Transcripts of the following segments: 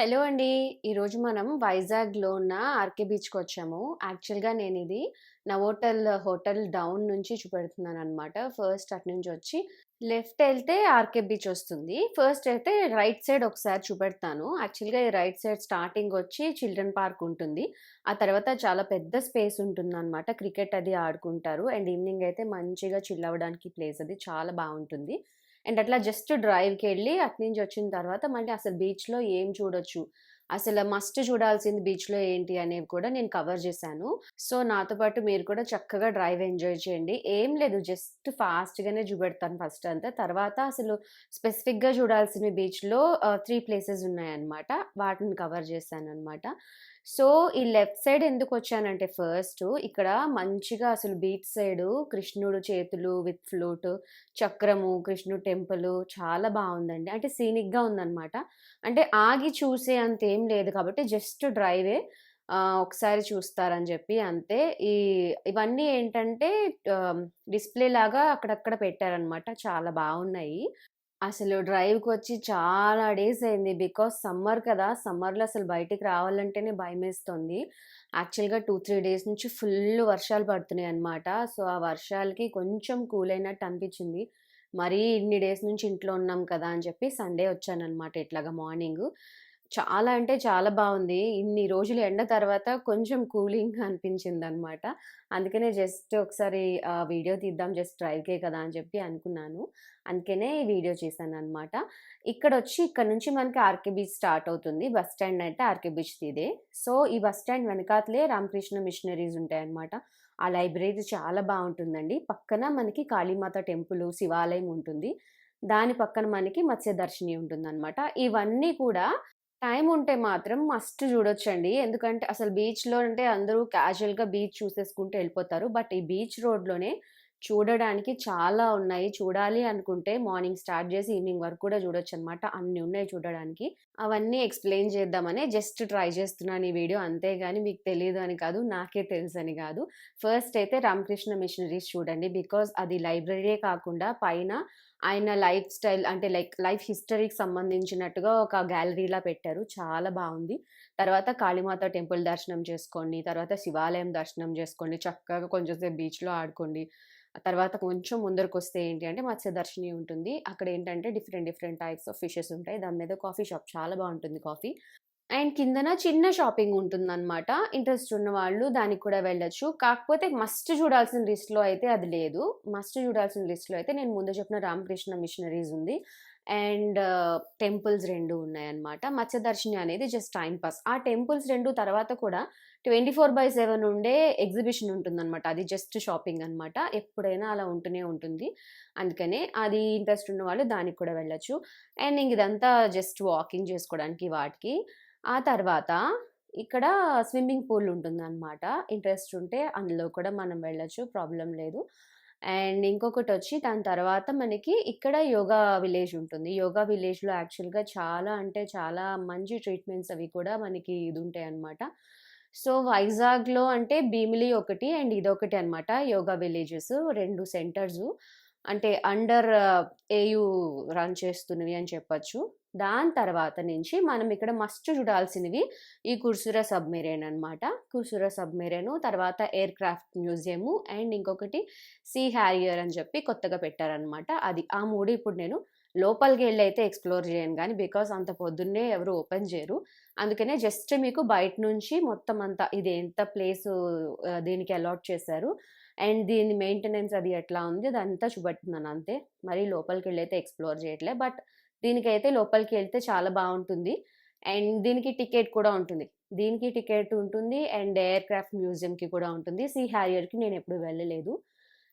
Hello అండి. ఈరోజు మనం వైజాగ్‌లో ఉన్న ఆర్‌కే బీచ్‌కి వచ్చాము. యాక్చువల్‌గా నేను ఇది నవోటల్ హోటల్ డౌన్ నుంచి చూపెడుతున్నాను అనమాట ఫస్ట్ అటు నుంచి వచ్చి లెఫ్ట్ వెళ్తే ఆర్‌కే బీచ్ వస్తుంది. ఫస్ట్ అయితే రైట్ సైడ్ ఒకసారి చూపెడతాను. యాక్చువల్‌గా ఈ రైట్ సైడ్ స్టార్టింగ్ వచ్చి చిల్డ్రన్ పార్క్ ఉంటుంది. ఆ తర్వాత చాలా పెద్ద స్పేస్ ఉంటుంది అనమాట క్రికెట్ అది ఆడుకుంటారు. అండ్ ఈవినింగ్ అయితే మంచిగా చిల్ అవ్వడానికి ప్లేస్ అది చాలా బాగుంటుంది అండ్ అట్లా జస్ట్ డ్రైవ్‌కెళ్ళి అట్నుంచి వచ్చిన తర్వాత మళ్ళీ అసలు బీచ్‌లో ఏం చూడొచ్చు, అసలు మస్ట్ చూడాల్సింది బీచ్‌లో ఏంటి అనేవి కూడా నేను కవర్ చేశాను. సో, నాతో పాటు మీరు కూడా చక్కగా డ్రైవ్ ఎంజాయ్ చేయండి. ఏం లేదు జస్ట్ ఫాస్ట్‌గానే చూపెడతాను ఫస్ట్ అంతా. తర్వాత అసలు స్పెసిఫిక్‌గా చూడాల్సిన బీచ్‌లో త్రీ ప్లేసెస్ ఉన్నాయన్నమాట. వాటిని కవర్ చేశాను అనమాట సో, ఈ లెఫ్ట్ సైడ్ ఎందుకు వచ్చానంటే ఫస్ట్ ఇక్కడ మంచిగా అసలు బీచ్ సైడు కృష్ణుడు చేతులు విత్ ఫ్లూట్, చక్రము, కృష్ణుడు టెంపులు చాలా బాగుందండి అంటే సీనిక్‌గా ఉందన్నమాట. అంటే ఆగి చూసే అంత ఏం లేదు కాబట్టి జస్ట్ డ్రైవే. ఒకసారి చూస్తారని చెప్పి అంతే. ఈ ఇవన్నీ ఏంటంటే డిస్‌ప్లే లాగా అక్కడక్కడ పెట్టారనమాట చాలా బాగున్నాయి అసలు డ్రైవ్కి వచ్చి చాలా డేస్ అయింది. బికాస్ సమ్మర్ కదా! సమ్మర్‌లో అసలు బయటికి రావాలంటేనే భయమేస్తుంది. యాక్చువల్‌గా 2, 3 డేస్ నుంచి ఫుల్ వర్షాలు పడుతున్నాయి అనమాట సో, ఆ వర్షాలకి కొంచెం కూల్ అయినట్టు అనిపించింది. మరీ ఇన్ని డేస్ నుంచి ఇంట్లో ఉన్నాం కదా! అని చెప్పి సండే వచ్చానమాట ఇట్లాగా మార్నింగ్ చాలా అంటే చాలా బాగుంది ఇన్ని రోజులు ఎండ తర్వాత కొంచెం కూలింగ్ అనిపించింది అనమాట అందుకనే జస్ట్ ఒకసారి వీడియో తీద్దాం జస్ట్ డ్రైవ్‌కే కదా! అని చెప్పి అనుకున్నాను. అందుకనే ఈ వీడియో చేశాను అనమాట ఇక్కడ వచ్చి ఇక్కడ నుంచి మనకి ఆర్‌కే బీచ్ స్టార్ట్ అవుతుంది. బస్ స్టాండ్ అంటే ఆర్‌కే బీచ్ ఇదే. సో, ఈ బస్ స్టాండ్ వెనకాతలే రామకృష్ణ మిషనరీస్ ఉంటాయన్నమాట. ఆ లైబ్రరీ చాలా బాగుంటుందండి పక్కన మనకి కాళీమాత టెంపుల్ శివాలయం ఉంటుంది. దాని పక్కన మనకి మత్స్య దర్శిని ఉంటుందన్నమాట. ఇవన్నీ కూడా టైం ఉంటే మాత్రం మస్ట్ చూడొచ్చండి. ఎందుకంటే అసలు బీచ్‌లో అంటే అందరూ క్యాజువల్‌గా బీచ్ చూసేసుకుంటూ వెళ్ళిపోతారు బట్ ఈ బీచ్ రోడ్‌లోనే చూడడానికి చాలా ఉన్నాయి. చూడాలి అనుకుంటే మార్నింగ్ స్టార్ట్ చేసి ఈవినింగ్ వరకు కూడా చూడొచ్చన్నమాట. అన్ని ఉన్నాయి చూడడానికి. అవన్నీ ఎక్స్‌ప్లెయిన్ చేద్దామని జస్ట్ ట్రై చేస్తున్నాను ఈ వీడియో. అంతేగాని మీకు తెలియదు అని కాదు. నాకే తెలుసు అని కాదు. ఫస్ట్ అయితే రామకృష్ణ మిషనరీస్ చూడండి. బికాజ్ అది లైబ్రరీయే కాకుండా పైన ఆయన లైఫ్ స్టైల్ అంటే లైక్ లైఫ్ హిస్టరీకి సంబంధించినట్టుగా ఒక గ్యాలరీలా పెట్టారు. చాలా బాగుంది తర్వాత కాళీమాత టెంపుల్ దర్శనం చేసుకోండి. తర్వాత శివాలయం దర్శనం చేసుకోండి. చక్కగా కొంచెంసేపు బీచ్‌లో ఆడుకోండి. తర్వాత కొంచెం ముందరకొస్తే ఏంటి అంటే మత్స్యదర్శిని ఉంటుంది. అక్కడ ఏంటంటే different different types of fishes ఉంటాయి. దాని మీద కాఫీ షాప్ చాలా బాగుంటుంది కాఫీ. అండ్ కిందన చిన్న షాపింగ్ ఉంటుందన్నమాట. ఇంట్రెస్ట్ ఉన్నవాళ్ళు దానికి కూడా వెళ్ళొచ్చు. కాకపోతే మస్ట్ చూడాల్సిన లిస్ట్‌లో అయితే అది లేదు. మస్ట్ చూడాల్సిన లిస్ట్‌లో అయితే నేను ముందు చెప్పిన రామకృష్ణ మిషనరీస్ ఉంది. అండ్ టెంపుల్స్ రెండు ఉన్నాయన్నమాట. మత్స్యదర్శిని అనేది జస్ట్ టైమ్ పాస్. ఆ టెంపుల్స్ రెండు తర్వాత కూడా 24/7 ఉండే ఎగ్జిబిషన్ ఉంటుందన్నమాట. అది జస్ట్ షాపింగ్ అనమాట ఎప్పుడైనా అలా ఉంటూనే ఉంటుంది. అందుకనే అది ఇంట్రెస్ట్ ఉన్నవాళ్ళు దానికి కూడా వెళ్ళచ్చు అండ్ ఇంక ఇదంతా జస్ట్ వాకింగ్ చేసుకోవడానికి వాటికి. ఆ తర్వాత ఇక్కడ స్విమ్మింగ్ పూల్ ఉంటుంది అనమాట ఇంట్రెస్ట్ ఉంటే అందులో కూడా మనం వెళ్ళొచ్చు. ప్రాబ్లం లేదు. అండ్ ఇంకొకటి వచ్చి దాని తర్వాత మనకి ఇక్కడ యోగా విలేజ్ ఉంటుంది. యోగా విలేజ్‌లో యాక్చువల్‌గా చాలా అంటే చాలా మంచి ట్రీట్మెంట్స్ అవి కూడా మనకి ఇది ఇదుంటాయన్నమాట. సో, వైజాగ్‌లో అంటే భీమిలి ఒకటి అండ్ ఇదొకటి అన్నమాట. యోగా విలేజెస్ రెండు సెంటర్సు. అంటే అండర్ ఏయూ రన్ చేస్తున్నవి అని చెప్పొచ్చు. దాని తర్వాత నుంచి మనం ఇక్కడ మస్ట్ చూడాల్సినవి ఈ కుర్సుర సబ్‌మెరైన్ అన్నమాట. కుర్సుర సబ్‌మెరైన్ తర్వాత ఎయిర్ క్రాఫ్ట్ మ్యూజియము అండ్ ఇంకొకటి సీ హ్యారియర్ అని చెప్పి కొత్తగా పెట్టారనమాట అది. ఆ మూడు ఇప్పుడు నేను లోపలికెళ్ళి అయితే ఎక్స్‌ప్లోర్ చేయను కానీ బికాస్ అంత పొద్దున్నే ఎవరు ఓపెన్ చేయరు. అందుకనే జస్ట్ మీకు బయట నుంచి మొత్తం అంతా ఇది ఎంత ప్లేస్ దీనికి అలాట్ చేశారు. అండ్ దీని మెయింటెనెన్స్ అది ఎట్లా ఉంది అదంతా చూపెడుతున్నాను అంతే. మరీ లోపలికి వెళ్ళైతే ఎక్స్‌ప్లోర్ చేయట్లే. బట్ దీనికైతే లోపలికి వెళ్తే చాలా బాగుంటుంది అండ్ దీనికి టికెట్ కూడా ఉంటుంది. దీనికి టికెట్ ఉంటుంది. అండ్ ఎయిర్ క్రాఫ్ట్ మ్యూజియంకి కూడా ఉంటుంది. సీ హ్యారియర్కి నేను ఎప్పుడు వెళ్ళలేదు.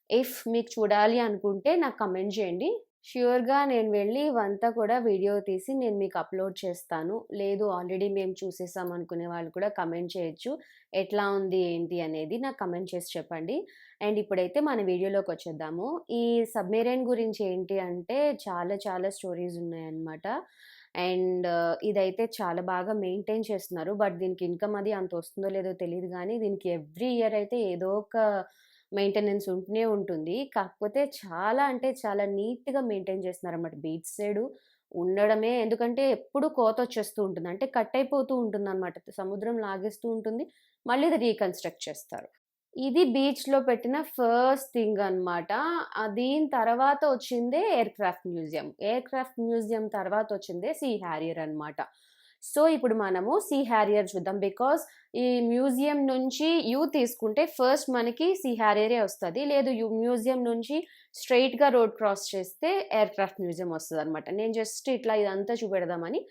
ఇఫ్ మీకు చూడాలి అనుకుంటే నాకు కమెంట్ చేయండి. ష్యూర్‌గా నేను వెళ్ళి ఇవంతా కూడా వీడియో తీసి నేను మీకు అప్‌లోడ్ చేస్తాను. లేదు ఆల్రెడీ మేము చూసేసాం అనుకునే వాళ్ళు కూడా కమెంట్ చేయొచ్చు. ఎట్లా ఉంది ఏంటి అనేది నాకు కమెంట్ చేసి చెప్పండి. అండ్ ఇప్పుడైతే మన వీడియోలోకి వచ్చేద్దాము ఈ సబ్‌మెరైన్ గురించి ఏంటి అంటే చాలా చాలా స్టోరీస్ ఉన్నాయన్నమాట. అండ్ uh, ఇదైతే చాలా బాగా మెయింటైన్ చేస్తున్నారు. బట్ దీనికి ఇన్‌కమ్ అది అంత వస్తుందో లేదో తెలియదు కానీ దీనికి ఎవ్రీ ఇయర్ అయితే ఏదో ఒక మెయింటెనెన్స్ ఉంటూనే ఉంటుంది. కాకపోతే చాలా అంటే చాలా నీట్‌గా మెయింటైన్ చేస్తున్నారన్నమాట. బీచ్ సైడు ఉండడమే ఎందుకంటే ఎప్పుడు కోతొచ్చేస్తూ ఉంటుంది. అంటే కట్ అయిపోతూ ఉంటుంది అనమాట సముద్రం లాగేస్తూ ఉంటుంది. మళ్ళీ అది రీకన్‌స్ట్రక్ట్ చేస్తారు. ఇది బీచ్‌లో పెట్టిన ఫస్ట్ థింగ్ అనమాట. దీని తర్వాత వచ్చిందే ఎయిర్‌క్రాఫ్ట్ మ్యూజియం. ఎయిర్‌క్రాఫ్ట్ మ్యూజియం తర్వాత వచ్చిందే సీ హ్యారియర్ అనమాట. సో, ఇప్పుడు మనము సీ హ్యారియర్ చూద్దాం. బికాస్ ఈ మ్యూజియం నుంచి యూ తీసుకుంటే ఫస్ట్ మనకి సీ హ్యారియరే వస్తుంది లేదు యూ మ్యూజియం నుంచి స్ట్రెయిట్‌గా రోడ్ క్రాస్ చేస్తే ఎయిర్‌క్రాఫ్ట్ మ్యూజియం వస్తుంది అనమాట నేను జస్ట్ ఇట్లా ఇదంతా చూపెడదామని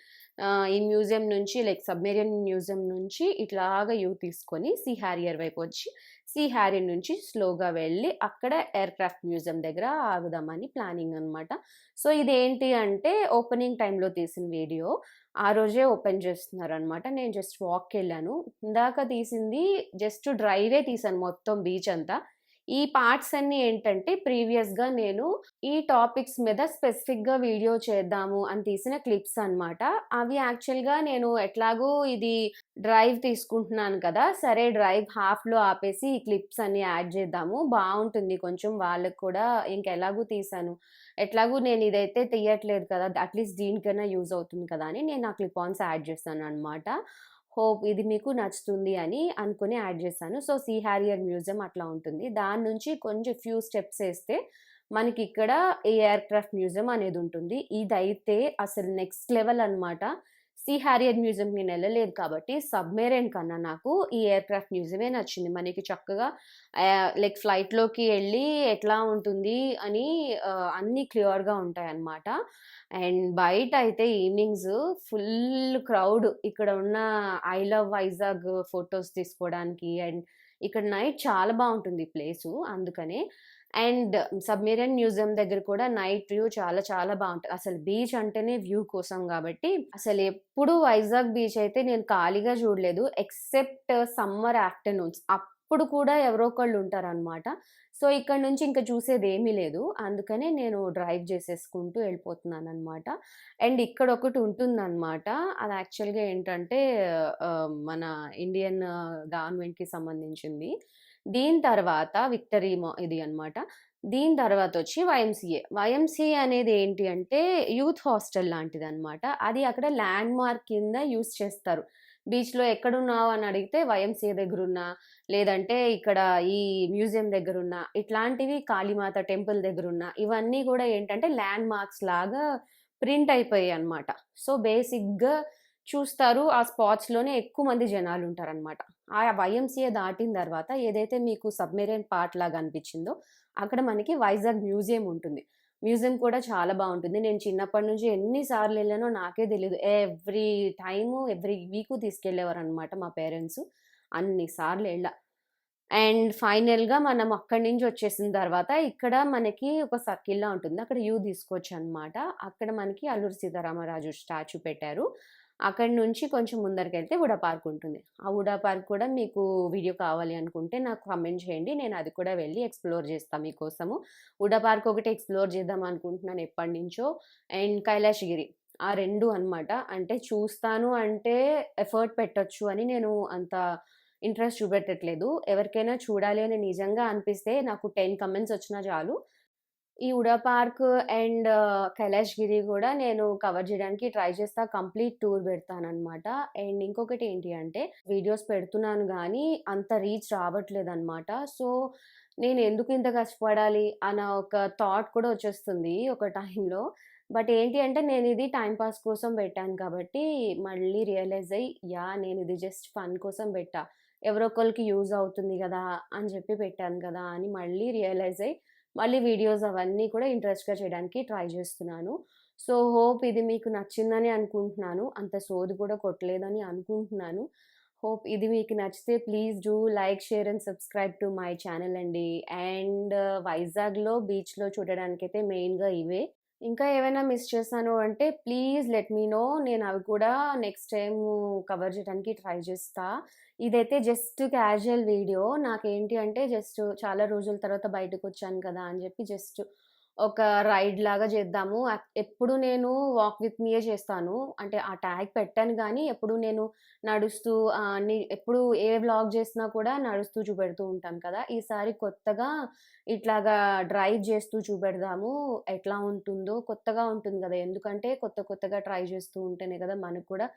ఈ మ్యూజియం నుంచి లైక్ సబ్మెరియన్ మ్యూజియం నుంచి ఇట్లాగా యూ తీసుకొని సీ హ్యారియర్ వైపు వచ్చి, సీ హ్యారియర్ నుంచి స్లోగా వెళ్ళి అక్కడ ఎయిర్‌క్రాఫ్ట్ మ్యూజియం దగ్గర ఆగుదామని ప్లానింగ్ అనమాట. సో, ఇదేంటి అంటే ఓపెనింగ్ టైంలో తీసిన వీడియో. ఆ రోజే ఓపెన్ చేస్తున్నారనమాట. నేను జస్ట్ వాక్‌కెళ్ళాను. ఇందాక తీసింది జస్ట్ డ్రైవే తీసాను మొత్తం బీచ్ అంతా. ఈ పార్ట్స్ అన్నీ ఏంటంటే ప్రీవియస్‌గా నేను ఈ టాపిక్స్ మీద స్పెసిఫిక్‌గా వీడియో చేద్దాము అని తీసిన క్లిప్స్ అనమాట. అవి యాక్చువల్‌గా నేను ఎట్లాగో ఇది డ్రైవ్ తీసుకుంటున్నాను కదా! సరే డ్రైవ్ హాఫ్‌లో ఆపేసి ఈ క్లిప్స్ అన్నీ యాడ్ చేద్దాము. బాగుంటుంది కొంచెం వాళ్ళకి కూడా ఇంకెలాగూ తీశాను. ఎట్లాగూ నేను ఇదైతే తీయట్లేదు కదా! అట్‌లీస్ట్ దీనికైనా యూజ్ అవుతుంది కదా! అని నేను ఆ క్లిప్ ఆన్స్ యాడ్ అనమాట హోప్ ఇది మీకు నచ్చుతుంది అని అనుకుని యాడ్ చేశాను. సో, సీ హ్యారియర్ మ్యూజియం అట్లా ఉంటుంది. దాని నుంచి కొంచెం ఫ్యూ స్టెప్స్ వేస్తే మనకి ఇక్కడ ఎయిర్ క్రాఫ్ట్ మ్యూజియం అనేది ఉంటుంది. ఇదైతే అసలు నెక్స్ట్ లెవెల్ అనమాట. సీ హ్యారియర్ మ్యూజియం నేను వెళ్ళలేదు కాబట్టి సబ్‌మెరైన్ కన్నా నాకు ఈ ఎయిర్‌క్రాఫ్ట్ మ్యూజియమే నచ్చింది. మనకి చక్కగా లైక్ ఫ్లైట్‌లోకి వెళ్ళి ఎట్లా ఉంటుంది అని అన్నీ క్లియర్‌గా ఉంటాయి అన్నమాట అండ్ బయట అయితే ఈవినింగ్స్ ఫుల్ క్రౌడ్ ఇక్కడ ఉన్న ఐ లవ్ వైజాగ్ ఫొటోస్ తీసుకోవడానికి అండ్ ఇక్కడ నైట్ చాలా బాగుంటుంది ప్లేసు అందుకనే. అండ్ సబ్మెరియన్ మ్యూజియం దగ్గర కూడా నైట్ వ్యూ చాలా చాలా బాగుంటుంది అసలు బీచ్ అంటేనే వ్యూ కోసం కాబట్టి అసలు ఎప్పుడు వైజాగ్ బీచ్ అయితే నేను ఖాళీగా చూడలేదు. Except summer afternoons. అప్పుడు కూడా ఎవరో ఒకళ్ళు ఉంటారనమాట. సో, ఇక్కడ నుంచి ఇంక చూసేదేమీ లేదు. అందుకనే నేను డ్రైవ్ చేసేసుకుంటూ వెళ్ళిపోతున్నాననమాట. అండ్ ఇక్కడ ఒకటి ఉంటుందన్నమాట అది యాక్చువల్‌గా ఏంటంటే మన ఇండియన్ గవర్నమెంట్‌కి సంబంధించింది. దీని తర్వాత విక్టరీ మా ఇది అనమాట. దీని తర్వాత వచ్చి వైఎంసీఏ. వైఎంసీఏ అనేది ఏంటి అంటే యూత్ హాస్టల్ లాంటిదనమాట. అది అక్కడ ల్యాండ్ మార్క్ కింద యూజ్ చేస్తారు. బీచ్‌లో ఎక్కడున్నావు అని అడిగితే వైఎంసీఏ దగ్గరున్నా, లేదంటే ఇక్కడ ఈ మ్యూజియం దగ్గర ఉన్నా ఇట్లాంటివి కాళీమాత టెంపుల్ దగ్గర ఉన్నా ఇవన్నీ కూడా ఏంటంటే ల్యాండ్ మార్క్స్ లాగా ప్రింట్ అయిపోయాయి అనమాట సో, బేసిక్‌గా చూస్తారు. ఆ స్పాట్స్‌లోనే ఎక్కువ మంది జనాలు ఉంటారనమాట ఆ వైఎంసీఏ దాటిన తర్వాత ఏదైతే మీకు సబ్‌మెరైన్ పార్ట్ లాగా అనిపించిందో అక్కడ మనకి వైజాగ్ మ్యూజియం ఉంటుంది. మ్యూజియం కూడా చాలా బాగుంటుంది నేను చిన్నప్పటి నుంచి ఎన్నిసార్లు వెళ్ళానో నాకే తెలియదు ఎవ్రీ టైము, ఎవ్రీ వీకు తీసుకెళ్ళేవారనమాట మా పేరెంట్స్ అన్ని సార్లు అండ్ ఫైనల్‌గా మనం అక్కడి నుంచి వచ్చేసిన తర్వాత ఇక్కడ మనకి ఒక సర్కిల్‌లా ఉంటుంది. అక్కడ యూ తీసుకోవచ్చనమాట. అక్కడ మనకి అల్లూరి సీతారామరాజు స్టాచ్యూ పెట్టారు. అక్కడి నుంచి కొంచెం ముందరికెళ్తే వుడా పార్క్ ఉంటుంది. ఆ వుడా పార్క్ కూడా మీకు వీడియో కావాలి అనుకుంటే నాకు కమెంట్ చేయండి. నేను అది కూడా వెళ్ళి ఎక్స్‌ప్లోర్ చేస్తాను మీకోసము. ఉడా పార్క్ ఒకటి ఎక్స్‌ప్లోర్ చేద్దాం అనుకుంటున్నాను ఎప్పటినుంచో. అండ్ కైలాసగిరి. ఆ రెండు అనమాట. అంటే చూస్తాను అంటే ఎఫర్ట్ పెట్టచ్చు అని నేను అంత ఇంట్రెస్ట్ చూపెట్టట్లేదు. ఎవరికైనా చూడాలి అని నిజంగా అనిపిస్తే నాకు 10 కమెంట్స్ వచ్చినా చాలు. ఈ ఉడా పార్క్ అండ్ కైలాసగిరి కూడా నేను కవర్ చేయడానికి ట్రై చేస్తా. కంప్లీట్ టూర్ పెడతానమాట అండ్ ఇంకొకటి ఏంటి అంటే వీడియోస్ పెడుతున్నాను కానీ అంత రీచ్ రావట్లేదు అనమాట సో, నేను ఎందుకు ఇంత కష్టపడాలి అన్న ఒక థాట్ కూడా వచ్చేస్తుంది ఒక టైంలో. బట్ ఏంటి అంటే నేను ఇది టైంపాస్ పాస్ కోసం పెట్టాను కాబట్టి మళ్ళీ రియలైజ్ అయ్యి యా నేను ఇది జస్ట్ ఫన్ కోసం పెట్టా. ఎవరో ఒకరికి యూజ్ అవుతుంది కదా అని చెప్పి పెట్టాను కదా! అని మళ్ళీ రియలైజ్ అయ్యి మళ్ళీ వీడియోస్ అవన్నీ కూడా ఇంట్రెస్ట్‌గా చేయడానికి ట్రై చేస్తున్నాను. సో, హోప్ ఇది మీకు నచ్చిందని అనుకుంటున్నాను. అంత సోది కూడా కొట్టలేదని అనుకుంటున్నాను. హోప్ ఇది మీకు నచ్చితే please do like, share and subscribe to my channel అండి. అండ్ వైజాగ్‌లో బీచ్‌లో చూడడానికైతే మెయిన్‌గా ఇవే. ఇంకా ఏవైనా మిస్ చేశాను అంటే ప్లీజ్ లెట్ మీ నో. నేను అవి కూడా నెక్స్ట్ టైం కవర్ చేయడానికి ట్రై చేస్తా. ఇదైతే జస్ట్ క్యాజువల్ వీడియో. నాకేంటి అంటే జస్ట్ చాలా రోజుల తర్వాత బయటకు వచ్చాను కదా! అని చెప్పి జస్ట్ ఒక రైడ్ లాగా చేద్దాము. ఎప్పుడు నేను వాక్ విత్ మీయే చేస్తాను. అంటే ఆ ట్యాగ్ పెట్టాను కానీ ఎప్పుడు నేను నడుస్తూ అన్ని ఎప్పుడు ఏ వ్లాగ్ చేసినా కూడా నడుస్తూ చూపెడుతూ ఉంటాను కదా! ఈసారి కొత్తగా ఇట్లాగా డ్రైవ్ చేస్తూ చూపెడదాము. ఎట్లా ఉంటుందో కొత్తగా ఉంటుంది కదా ఎందుకంటే కొత్త కొత్తగా ట్రై చేస్తూ ఉంటేనే కదా మనకు కూడా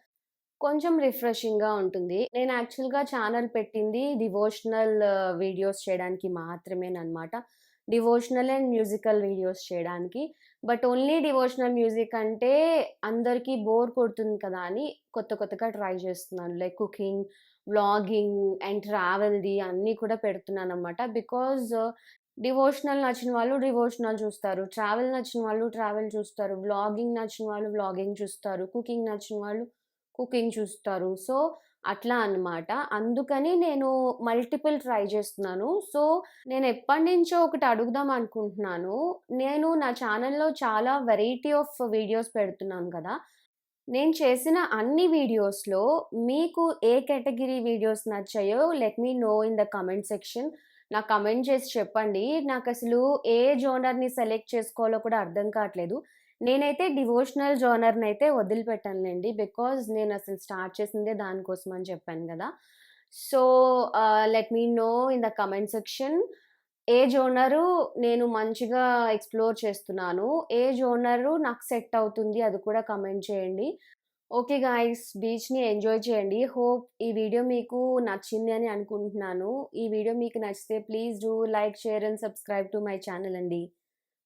కొంచెం రిఫ్రెషింగ్‌గా ఉంటుంది. నేను యాక్చువల్‌గా ఛానల్ పెట్టింది డివోషనల్ వీడియోస్ చేయడానికి మాత్రమేనమాట డివోషనల్ అండ్ మ్యూజికల్ వీడియోస్ చేయడానికి. బట్ ఓన్లీ డివోషనల్ మ్యూజిక్ అంటే అందరికీ బోర్ కొడుతుంది కదా! అని కొత్త కొత్తగా ట్రై చేస్తున్నాను. లైక్ కుకింగ్, వ్లాగింగ్ అండ్ ట్రావెల్‌ది అన్నీ కూడా పెడుతున్నాను అనమాట బికాజ్ డివోషనల్ నచ్చిన వాళ్ళు డివోషనల్ చూస్తారు. ట్రావెల్ నచ్చిన వాళ్ళు ట్రావెల్ చూస్తారు. వ్లాగింగ్ నచ్చిన వాళ్ళు వ్లాగింగ్ చూస్తారు. కుకింగ్ నచ్చిన వాళ్ళు కుకింగ్ చూస్తారు. సో, అట్లా అనమాట. అందుకని నేను మల్టిపుల్ ట్రై చేస్తున్నాను. సో, నేను ఎప్పటినుంచో ఒకటి అడుగుదాం అనుకుంటున్నాను. నేను నా ఛానల్లో చాలా వెరైటీ ఆఫ్ వీడియోస్ పెడుతున్నాను కదా! నేను చేసిన అన్ని వీడియోస్‌లో మీకు ఏ category videos నచ్చాయో let me know in the comment section. నాకు కమెంట్ చేసి చెప్పండి. నాకు అసలు ఏ జోనర్‌ని సెలెక్ట్ చేసుకోవాలో కూడా అర్థం కావట్లేదు. నేనైతే డివోషనల్ జోనర్ని అయితే వదిలిపెట్టానులేండి బికాజ్ అసలు స్టార్ట్ చేసిందే దానికోసం అని చెప్పాను కదా so, let me know in the comment section. A genre నేను మంచిగా ఎక్స్‌ప్లోర్ చేస్తున్నాను. ఏ జోనరు నాకు సెట్ అవుతుంది అది కూడా కమెంట్ చేయండి. ఓకే గాయస్ బీచ్‌ని ఎంజాయ్ చేయండి. హోప్ ఈ వీడియో మీకు నచ్చింది అని అనుకుంటున్నాను. ఈ వీడియో మీకు నచ్చితే please do like, share and subscribe to my channel అండి.